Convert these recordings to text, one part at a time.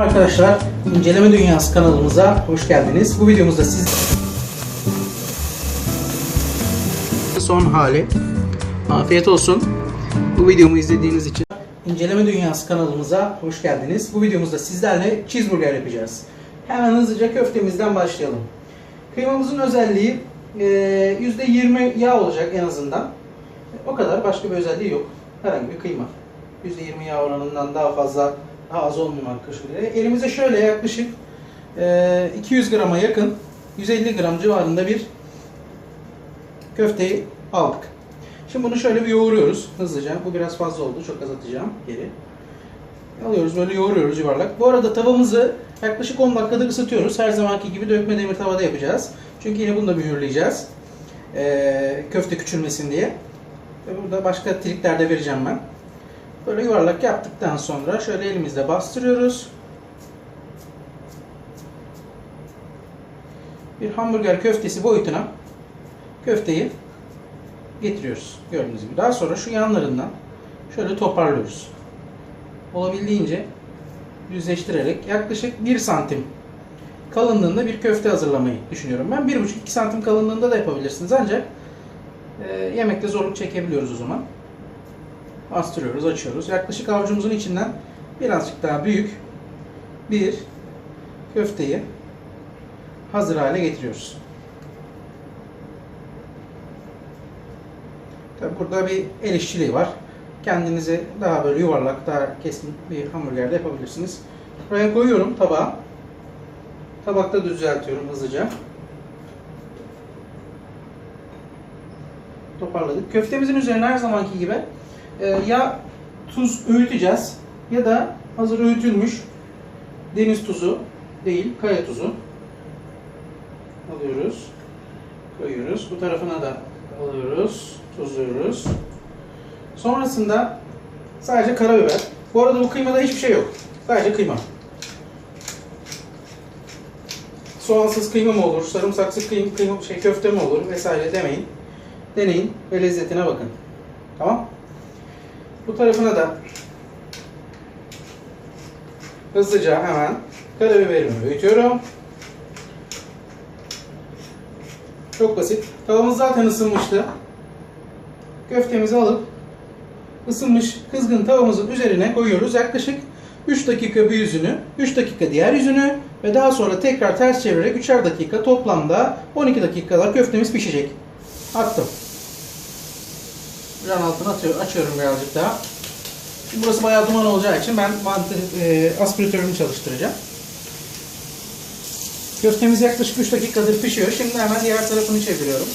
Merhaba arkadaşlar, İnceleme Dünyası kanalımıza hoş geldiniz. Bu videomuzda siz son hali. Afiyet olsun. Bu videomu izlediğiniz için İnceleme Dünyası kanalımıza hoş geldiniz. Bu videomuzda sizlerle cheeseburger yapacağız. Hemen hızlıca köftemizden başlayalım. Kıymamızın özelliği e, %20 yağ olacak en azından. O kadar başka bir özelliği yok. Herhangi bir kıyma. %20 yağ oranından daha fazla az olmamak koşuluyla. Elimize şöyle yaklaşık e, 200 grama yakın 150 gram civarında bir köfteyi aldık. Şimdi bunu şöyle bir yoğuruyoruz hızlıca. Bu biraz fazla oldu. Çok az atacağım geri. Alıyoruz böyle yoğuruyoruz yuvarlak. Bu arada tavamızı yaklaşık 10 dakikada ısıtıyoruz. Her zamanki gibi dökme demir tavada yapacağız. Çünkü yine bunu da mühürleyeceğiz. Ee, köfte küçülmesin diye. Ve burada başka trikler de vereceğim ben. Böyle yuvarlak yaptıktan sonra şöyle elimizle bastırıyoruz. Bir hamburger köftesi boyutuna köfteyi getiriyoruz. Gördüğünüz gibi. Daha sonra şu yanlarından şöyle toparlıyoruz. Olabildiğince düzleştirerek yaklaşık 1 santim kalınlığında bir köfte hazırlamayı düşünüyorum. Ben 1,5-2 santim kalınlığında da yapabilirsiniz ancak e, yemekte zorluk çekebiliyoruz o zaman. Bastırıyoruz, açıyoruz. Yaklaşık avucumuzun içinden birazcık daha büyük bir köfteyi hazır hale getiriyoruz. Tabi burada bir el işçiliği var. Kendinize daha böyle yuvarlak, daha keskin bir hamburger de yapabilirsiniz. Buraya koyuyorum tabağa. Tabakta düzeltiyorum hızlıca. Toparladık. Köftemizin üzerine her zamanki gibi ya tuz öğüteceğiz ya da hazır öğütülmüş deniz tuzu değil, kaya tuzu alıyoruz. Koyuyoruz. Bu tarafına da alıyoruz. Tuzluyoruz. Sonrasında sadece karabiber. Bu arada bu kıymada hiçbir şey yok. Sadece kıyma. Soğansız kıyma mı olur, sarımsaksız kıyma, kıyma şey köfte mi olur vesaire demeyin. Deneyin ve lezzetine bakın. Tamam? Bu tarafına da hızlıca hemen karabiberimi öğütüyorum. Çok basit. Tavamız zaten ısınmıştı. Köftemizi alıp ısınmış kızgın tavamızın üzerine koyuyoruz. Yaklaşık 3 dakika bir yüzünü, 3 dakika diğer yüzünü ve daha sonra tekrar ters çevirerek 3'er dakika toplamda 12 dakikalar köftemiz pişecek. Attım. Can altına atıyor, açıyorum birazcık daha. Şimdi burası bayağı duman olacağı için ben mantı, e, aspiratörümü çalıştıracağım. Köftemiz yaklaşık 3 dakikadır pişiyor. Şimdi hemen diğer tarafını çeviriyorum.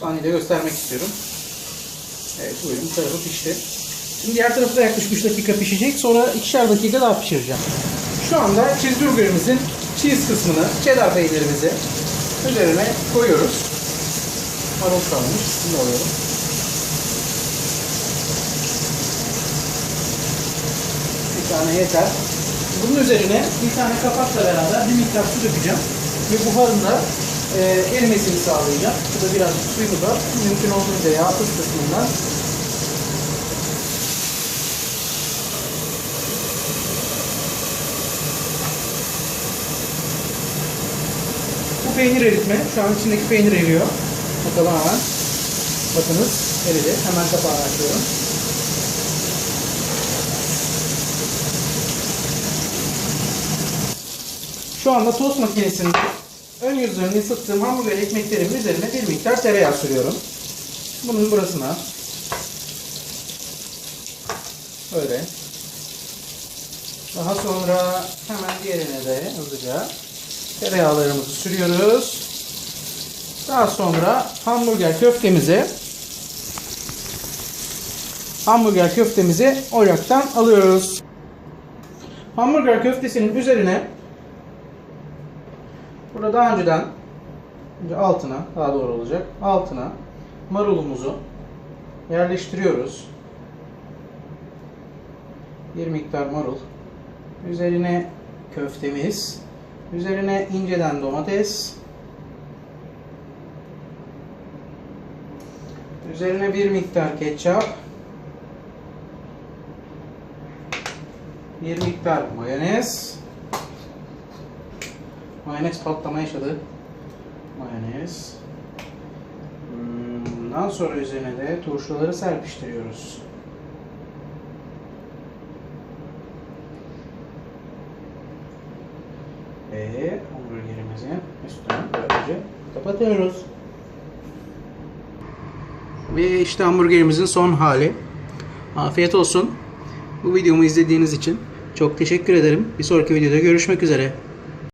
Saniyede göstermek istiyorum. Evet buyurun bu tarafı pişti. Şimdi diğer tarafı da yaklaşık 3 dakika pişecek. Sonra 2'şer dakika daha pişireceğim. Şu anda cheeseburgerimizin cheese kısmını, cheddar peynirimizi üzerine koyuyoruz. Marul kalmış. Bunu alıyorum. Tane yeter. Bunun üzerine bir tane kapakla beraber bir miktar su dökeceğim. Ve buharında e, erimesini sağlayacağım. Burada birazcık suyunu da mümkün olduğunca yağsız kısmından Bu peynir eritme. Şu an içindeki peynir eriyor. Bakalım hemen. Bakınız eridi. Hemen kapağını açıyorum. Şu anda tost makinesinin ön yüzlerini ısıttığım hamburger ekmeklerimin üzerine bir miktar tereyağı sürüyorum. Bunun burasına böyle. Daha sonra hemen diğerine de hızlıca tereyağlarımızı sürüyoruz. Daha sonra hamburger köftemizi hamburger köftemizi ocaktan alıyoruz. Hamburger köftesinin üzerine Burada daha önceden önce altına daha doğru olacak. Altına marulumuzu yerleştiriyoruz. Bir miktar marul. Üzerine köftemiz. Üzerine inceden domates. Üzerine bir miktar ketçap. bir miktar mayonez. Mayonez patlama yaşadı. Mayonez. Bundan sonra üzerine de turşuları serpiştiriyoruz. Ve hamburgerimizin üstünü böylece kapatıyoruz. Ve işte hamburgerimizin son hali. Afiyet olsun. Bu videomu izlediğiniz için çok teşekkür ederim. Bir sonraki videoda görüşmek üzere.